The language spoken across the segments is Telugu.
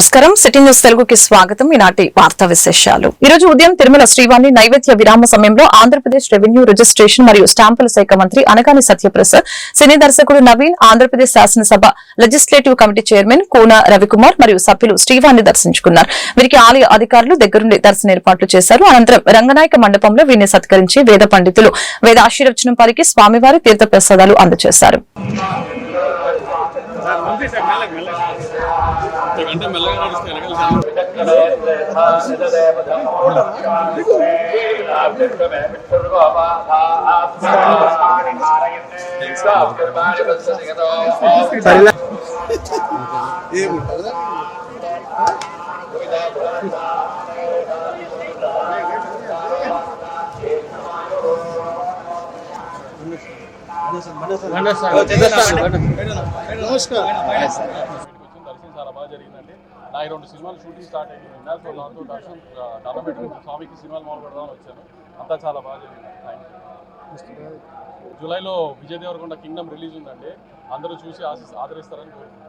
నమస్కారం. సిటీ న్యూస్ తెలుగుకి స్వాగతం. ఈనాటి వార్తా విశేషాలు. ఈరోజు ఉదయం తిరుమల శ్రీవాణి నైవేద్య విరామ సమయంలో ఆంధ్రప్రదేశ్ రెవెన్యూ రిజిస్ట్రేషన్ మరియు స్టాంపుల శాఖ మంత్రి అనగాని సత్యప్రసాద్ సినీ దర్శకుడు నవీన్ ఆంధ్రప్రదేశ్ శాసనసభ legislative committee chairman Kona Ravikumar మరియు సభ్యులు శ్రీవాణి దర్శించుకున్నారు. వీరికి ఆలయ అధికారులు దగ్గరుండి దర్శన ఏర్పాట్లు చేశారు. అనంతరం రంగనాయక మండపంలో వీరిని సత్కరించి వేద పండితులు వేద ఆశీర్వచనం పలికి స్వామివారి తీర్థ ప్రసాదాలు అందజేశారు. అంటే మెల్లగా నడుస్తే నమస్కారం వచ్చిన దర్శనం చాలా బాగా జరిగిందండి నా ఈ రెండు సినిమాలు షూటింగ్ స్టార్ట్ అయింది నిన్న సో దాంతో దర్శనం దండం పెట్టుకుని స్వామికి సినిమాలు మొదలు పెడదామని వచ్చాను. అంతా చాలా బాగా జరిగింది. థ్యాంక్ జూలైలో విజయ్ దేవరకొండ కింగ్డమ్ రిలీజ్ ఉందండి. అందరూ చూసి ఆశి ఆదరిస్తారని కోరుకుంటున్నాను.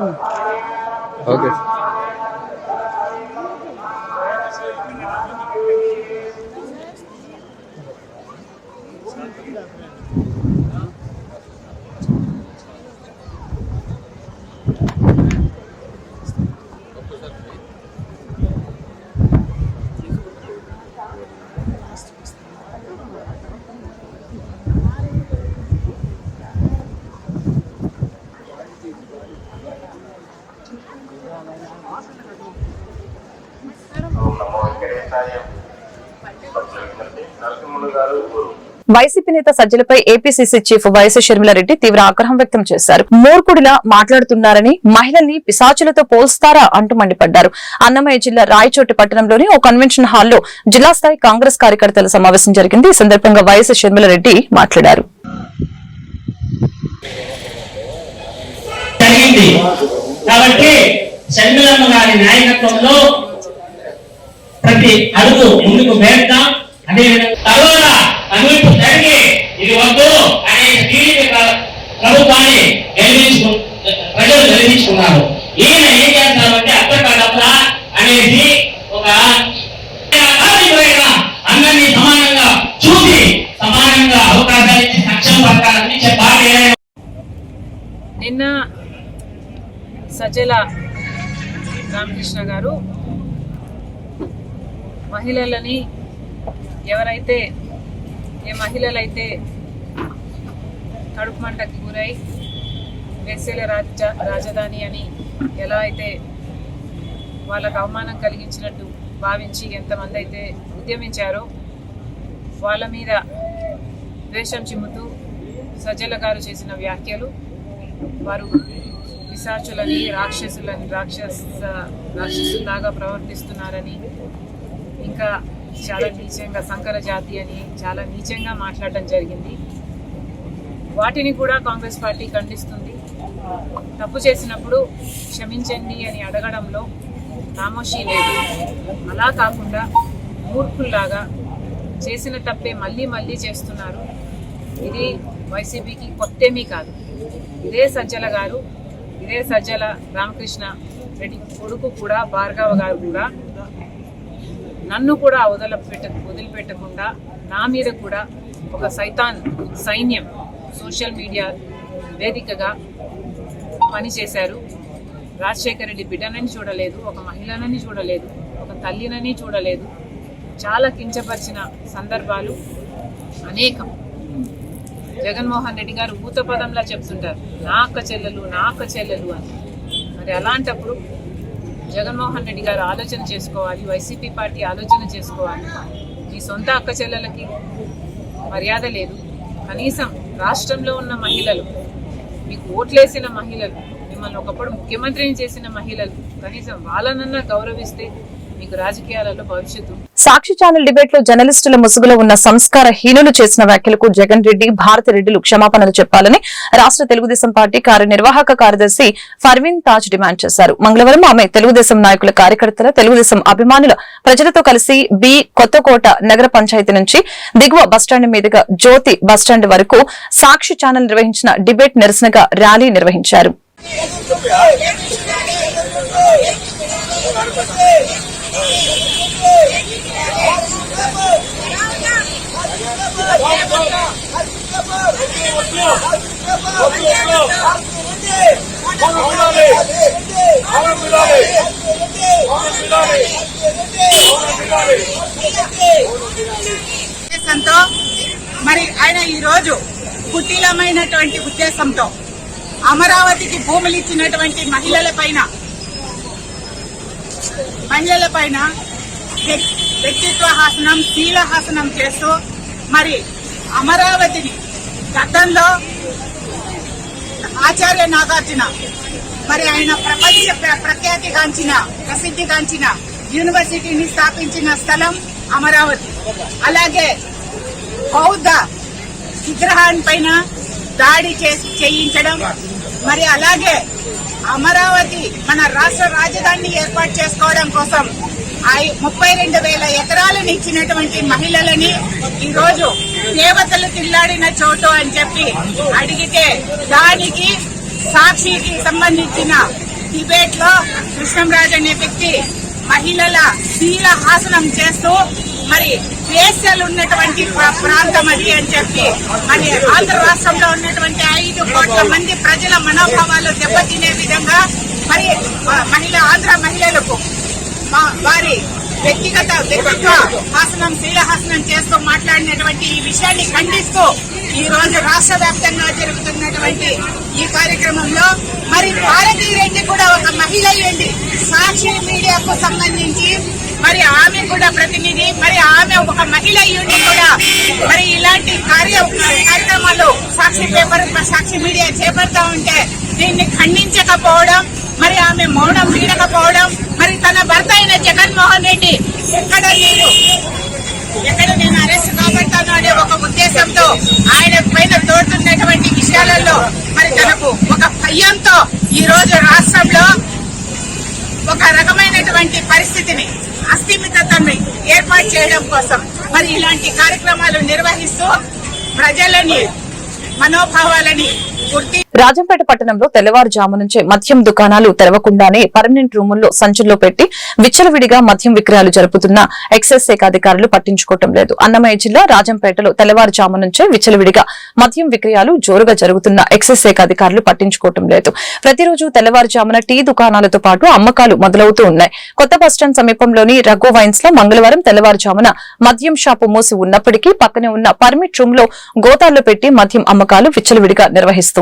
Okay. వైసీపీ నేత సజ్జలపై ఏపీసీసీ చీఫ్ వైఎస్ షర్మిలారెడ్డి తీవ్ర ఆగ్రహం వ్యక్తం చేశారు. మూర్ఖుడిలా మాట్లాడుతున్నారని మహిళల్ని పిశాచులతో పోల్స్తారా అంటూ మండిపడ్డారు. అన్నమయ్య జిల్లా రాయచోటి పట్టణంలోని ఓ కన్వెన్షన్ హాల్లో జిల్లా స్థాయి కాంగ్రెస్ కార్యకర్తల సమావేశం జరిగింది. ఈ సందర్భంగా వైఎస్ షర్మిలారెడ్డి మాట్లాడారు. కాబట్టి షర్మిలమ్మ గారి నాయకత్వంలో ప్రతి అడుగు ముందుకు వేద్దాం. అదేవిధంగా తర్వాత కనువిప్పు జరిగి ఇది వద్దు అనే టీడీపీ ప్రభుత్వాన్ని గెలిపించుకు ప్రజలు గెలిపించుకున్నారు. ఈయన ఏం చేస్తారంటే అక్కడ అనేది ఒక అందరినీ సమానంగా చూసి సమానంగా అవకాశాలు ఇచ్చి సక్షమ పథకాలన్నీ చెప్పాలి నిన్న సజల రామకృష్ణ గారు మహిళలని ఎవరైతే ఏ మహిళలైతే కడుపు మంటకి గురై వేసేల రాజ రాజధాని అని ఎలా అయితే వాళ్ళకు అవమానం కలిగించినట్టు భావించి ఎంతమంది అయితే ఉద్యమించారో వాళ్ళ మీద ద్వేషం చిమ్ముతూ సజ్జల గారు చేసిన వ్యాఖ్యలు వారు పిశాచులని రాక్షసులని రాక్షస రాక్షసులాగా ప్రవర్తిస్తున్నారని ఇంకా చాలా నీచంగా సంకర జాతి అని చాలా నీచంగా మాట్లాడటం జరిగింది. వాటిని కూడా కాంగ్రెస్ పార్టీ ఖండిస్తుంది. తప్పు చేసినప్పుడు క్షమించండి అని అడగడంలో నామోషి లేదు. అలా కాకుండా మూర్ఖుల్లాగా చేసిన తప్పే మళ్ళీ మళ్ళీ చేస్తున్నారు. ఇది వైసీపీకి కొత్తేమీ కాదు. ఇదే సజ్జల గారు ఇదే సజ్జల రామకృష్ణ రెడ్డి కొడుకు కూడా భార్గవ గారు కూడా నన్ను కూడా వదిలిపెట్ట వదిలిపెట్టకుండా నా మీద కూడా ఒక సైతాన్ సైన్యం సోషల్ మీడియా వేదికగా పనిచేశారు. రాజశేఖర రెడ్డి బిడ్డనని చూడలేదు ఒక మహిళనని చూడలేదు ఒక తల్లినని చూడలేదు. చాలా కించపరిచిన సందర్భాలు అనేకం. జగన్మోహన్ రెడ్డి గారు ఊత పదంలా చెప్తుంటారు నా అక్క చెల్లెలు నా అక్క చెల్లెలు అని. మరి అలాంటప్పుడు జగన్మోహన్ రెడ్డి గారు ఆలోచన చేసుకోవాలి వైసీపీ పార్టీ ఆలోచన చేసుకోవాలి. మీ సొంత అక్క చెల్లెలకి మర్యాద లేదు. కనీసం రాష్ట్రంలో ఉన్న మహిళలు మీకు ఓట్లేసిన మహిళలు మిమ్మల్ని ఒకప్పుడు ముఖ్యమంత్రిని చేసిన మహిళలు కనీసం వాళ్ళనన్నా గౌరవిస్తే మీకు రాజకీయాలలో భవిష్యత్తు సాక్షి ఛానల్ డిబేట్లో జర్నలిస్టుల ముసుగులో ఉన్న సంస్కార హీనులు చేసిన వ్యాఖ్యలకు జగన్ రెడ్డి భారతి రెడ్డిలు క్షమాపణలు చెప్పాలని రాష్ట్ర తెలుగుదేశం పార్టీ కార్యనిర్వాహక కార్యదర్శి ఫర్వీన్ తాజ్ డిమాండ్ చేశారు మంగళవారం ఆమె తెలుగుదేశం నాయకుల కార్యకర్తల తెలుగుదేశం అభిమానుల ప్రజలతో కలిసి బి కొత్తకోట నగర పంచాయతీ నుంచి దిగువ బస్టాండ్ మీదుగా జ్యోతి బస్టాండ్ వరకు సాక్షి ఛానల్ నిర్వహించిన డిబేట్ నిరసనగా ర్యాలీ నిర్వహించారు ఉద్దేశంతో మరి ఆయన ఈ రోజు కుటీలమైనటువంటి ఉద్దేశంతో అమరావతికి భూములు ఇచ్చినటువంటి మహిళల పైన మహిళల పైన వ్యక్తిత్వ హాసనం శీల హాసనం చేస్తూ మరి అమరావతిని గతంలో ఆచార్య నాగార్జున మరి ఆయన ప్రపంచ ప్ర- ప్రఖ్యాతిగాంచిన ప్రసిద్ధిగాంచిన యూనివర్సిటీని స్థాపించిన స్థలం అమరావతి. అలాగే బౌద్ధ విగ్రహాన్ని పైన దాడి చేసి చేయించడం మరి అలాగే అమరావతి మన రాష్ట్ర రాజధానిని ఏర్పాటు చేసుకోవడం కోసం ముప్పై రెండు వేల ఎకరాలను ఇచ్చినటువంటి మహిళలని ఈరోజు దేవతలు తిల్లాడిన చోటు అని చెప్పి అడిగితే దానికి సాక్షికి సంబంధించిన డిబేట్లో కృష్ణంరాజు అనే వ్యక్తి మహిళల శీల హాసనం చేస్తూ మరి వేస్యాలు ఉన్నటువంటి ప్రాంతం అది అని చెప్పి మరి ఆంధ్ర రాష్ట్రంలో ఉన్నటువంటి ఐదు కోట్ల మంది ప్రజల మనోభావాలు దెబ్బతినే విధంగా మరి మహిళ ఆంధ్ర మహిళలకు వారి వ్యక్తిగత వ్యక్తిత్వ హాసనం శీలహాసనం చేస్తూ మాట్లాడినటువంటి ఈ విషయాన్ని ఖండిస్తూ ఈ రోజు రాష్ట్ర వ్యాప్తంగా జరుగుతున్నటువంటి ఈ కార్యక్రమంలో మరి భారతీ రెడ్డి కూడా ఒక మహిళ అయ్యండి సాక్షి మీడియాకు సంబంధించి మరి ఆమె కూడా ప్రతినిధి మరి ఆమె ఒక మహిళ అయ్యుండి కూడా. మరి ఇలాంటి కార్య కార్యక్రమాలు సాక్షి పేపర్ సాక్షి మీడియా చేపడతా ఉంటే దీన్ని ఖండించకపోవడం మరి ఆమె మౌనం వీడకపోవడం మరి తన భర్త అయిన జగన్మోహన్ రెడ్డి ఎక్కడ నేను ఎక్కడ నేను అరెస్ట్ కాబడతాను అనే ఒక ఉద్దేశంతో ఆయన పైన విషయాలలో మరి తనకు ఒక భయంతో ఈ రోజు రాష్ట్రంలో ఒక రకమైనటువంటి పరిస్థితిని అస్థిమితతని ఏర్పాటు చేయడం కోసం మరి ఇలాంటి కార్యక్రమాలు నిర్వహిస్తూ ప్రజలని మనోభావాలని రాజంపేట పట్టణంలో తెల్లవారుజాము నుంచే మద్యం దుకాణాలు తెరవకుండానే పర్మనెంట్ రూముల్లో సంచుల్లో పెట్టి విచ్చలవిడిగా మద్యం విక్రయాలు జరుపుతున్న ఎక్సైజ్ శాఖ అధికారులు పట్టించుకోవటం లేదు. అన్నమయ్య జిల్లా రాజంపేటలో తెల్లవారుజాము నుంచే విచ్చలవిడిగా మద్యం విక్రయాలు జోరుగా జరుగుతున్న ఎక్సైజ్ శాఖ అధికారులు పట్టించుకోవటం లేదు. ప్రతిరోజు తెల్లవారుజామున టీ దుకాణాలతో పాటు అమ్మకాలు మొదలవుతూ ఉన్నాయి. కొత్త బస్టాండ్ సమీపంలోని రఘు వైన్స్లో మంగళవారం తెల్లవారుజామున మద్యం షాపు మూసి ఉన్నప్పటికీ పక్కనే ఉన్న పర్మిట్ రూమ్లో గోతాల్లో పెట్టి మద్యం అమ్మకాలు విచ్చలవిడిగా నిర్వహిస్తూ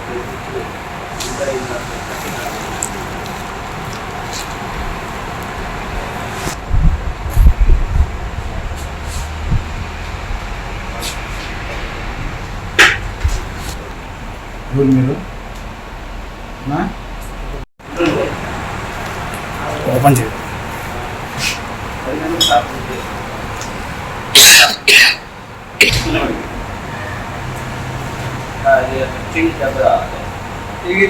ఎవరు మీరు ఓపెన్ చేయండి టీవీ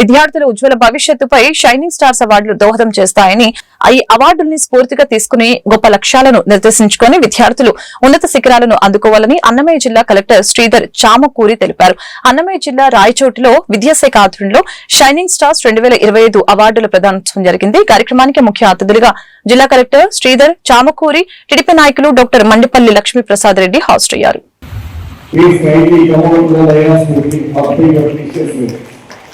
విద్యార్థుల ఉజ్వల భవిష్యత్తుపై షైనింగ్ స్టార్స్ అవార్డులు దోహదం చేస్తాయని ఈ అవార్డుల్ని స్ఫూర్తిగా తీసుకుని గొప్ప లక్ష్యాలను నిర్దేశించుకొని విద్యార్థులు ఉన్నత శిఖరాలను అందుకోవాలని అన్నమయ్య జిల్లా కలెక్టర్ శ్రీధర్ చామకూరి తెలిపారు. అన్నమయ్య జిల్లా రాయచోటిలో విద్యాశాఖ ఆధ్వర్యంలో షైనింగ్ స్టార్స్ రెండు వేల ఇరవై ఐదు అవార్డుల ప్రదానోత్సవం జరిగింది. కార్యక్రమానికి ముఖ్య అతిథులుగా జిల్లా కలెక్టర్ శ్రీధర్ చామకూరి టీడీపీ నాయకులు డాక్టర్ మండిపల్లి లక్ష్మీప్రసాద్ రెడ్డి హాజరయ్యారు. Please kindly come over to the dais to your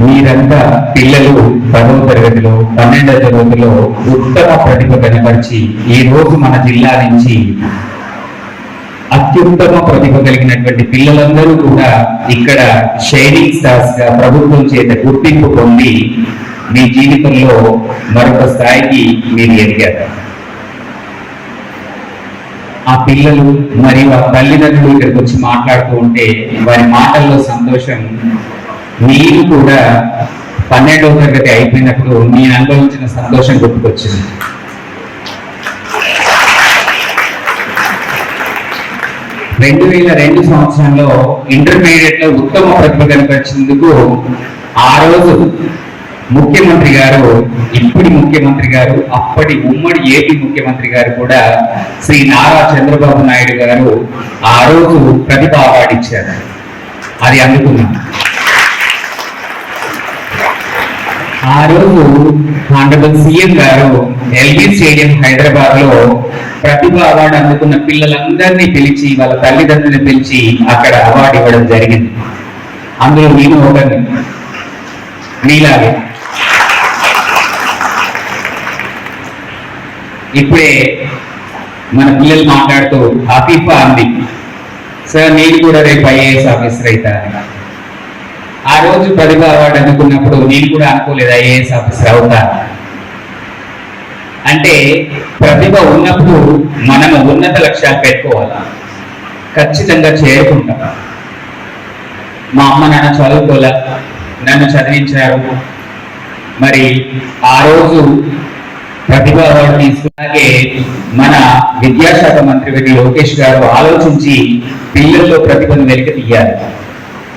మీరంతా పిల్లలు పదవ తరగతిలో పన్నెండవ తరగతిలో ఉత్తమ ప్రతిభ కనపరిచి ఈ రోజు మన జిల్లా నుంచి అత్యుత్తమ ప్రతిభ కలిగినటువంటి పిల్లలందరూ కూడా ఇక్కడ షైనింగ్ స్టార్స్గా ప్రభుత్వం చేత గుర్తింపు పొంది మీ జీవితంలో మరొక స్థాయికి మీరు ఎదిగారు. ఆ పిల్లలు మరియు ఆ తల్లిదండ్రులు ఇక్కడికి వచ్చి మాట్లాడుతూ ఉంటే వారి మాటల్లో సంతోషం. మీరు కూడా పన్నెండవ తరగతి అయిపోయినప్పుడు నేను అనుభవించిన సంతోషం గుర్తుకొచ్చింది. రెండు వేల రెండు సంవత్సరంలో ఇంటర్మీడియట్లో ఉత్తమ ప్రతిభ కనిపించేందుకు ఆ రోజు ముఖ్యమంత్రి గారు ఇప్పటి ముఖ్యమంత్రి గారు అప్పటి ఉమ్మడి ఏపీ ముఖ్యమంత్రి గారు కూడా శ్రీ నారా చంద్రబాబు నాయుడు గారు ఆ రోజు ప్రతిభ అవార్డు ఇచ్చారు అది అందుకున్నాను ఆ రోజు honourable CM garu LB stadium హైదరాబాద్లో ప్రతిభ అవార్డు అందుకున్న పిల్లలందరినీ పిలిచి వాళ్ళ తల్లిదండ్రులను పిలిచి అక్కడ అవార్డు ఇవ్వడం జరిగింది. అందులో నేను ఒకరిని మీలాగే ఇప్పుడే మన పిల్లలు మాట్లాడుతూ హఫీఫా అంది. సార్ నేను కూడా రేపు ఐఏఎస్ ఆఫీసర్ అవుతాను ఆ రోజు ప్రతిభ అవార్డు అందుకున్నప్పుడు నేను కూడా అనుకోలేదు ఐఏఎస్ ఆఫీసర్ అవుతా అంటే ప్రతిభ ఉన్నప్పుడు మనము ఉన్నత లక్ష్యాలు పెట్టుకోవాలా? ఖచ్చితంగా చేరుకుంటాం. మా అమ్మ నాన్న చదువుకోలే నన్ను చదివించారు. మరి ఆ రోజు ప్రతిభ అవార్డు తీసుకున్నాకే మన విద్యాశాఖ మంత్రి వెళ్ళి లోకేష్ గారు ఆలోచించి పిల్లల్లో ప్రతిభను వెనుక తీయాలి.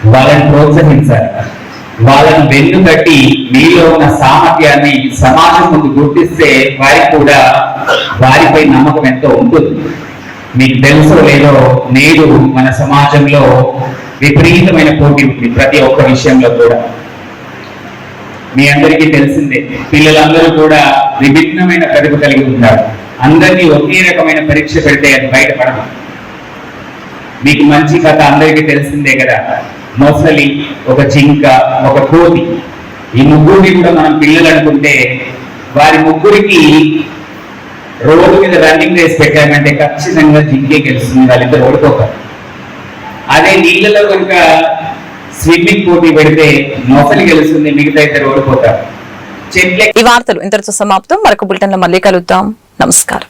వాళ్ళని ప్రోత్సహించాలి. వాళ్ళను వెన్ను కట్టి మీలో ఉన్న సామర్థ్యాన్ని సమాజం ముందు గుర్తిస్తే వారికి కూడా వారిపై నమ్మకం ఎంతో ఉంటుంది. మీకు తెలుసో లేదో నేడు మన సమాజంలో విపరీతమైన పోటీ ఉంది ప్రతి ఒక్క విషయంలో కూడా. మీ అందరికీ తెలిసిందే పిల్లలందరూ కూడా విభిన్నమైన ప్రతిభ కలిగి ఉంటారు. అందరినీ ఒకే రకమైన పరీక్ష పెడితే అది బయటపడదు. మీకు మంచి కథ అందరికీ తెలిసిందే కదా మొసలి ఒక జింక ఒక కోతి ఈ ముగ్గురిని కూడా మనం పిల్లలు అనుకుంటే వారి ముగ్గురికి రోడ్డు మీద రన్నింగ్ రేస్ పెట్టామంటే ఖచ్చితంగా జింకే గెలుస్తుంది వాళ్ళిద్దరు ఓడిపోతారు. అదే నీళ్ళలో కనుక స్విమ్మింగ్ పోటీ పెడితే మొసలి గెలుస్తుంది మిగతా ఇద్దరు ఓడిపోతారు. ఈ వార్తలు ఇంతటితో సమాప్తం. మరొక బులెటిన్లో మళ్ళీ కలుద్దాం. నమస్కారం.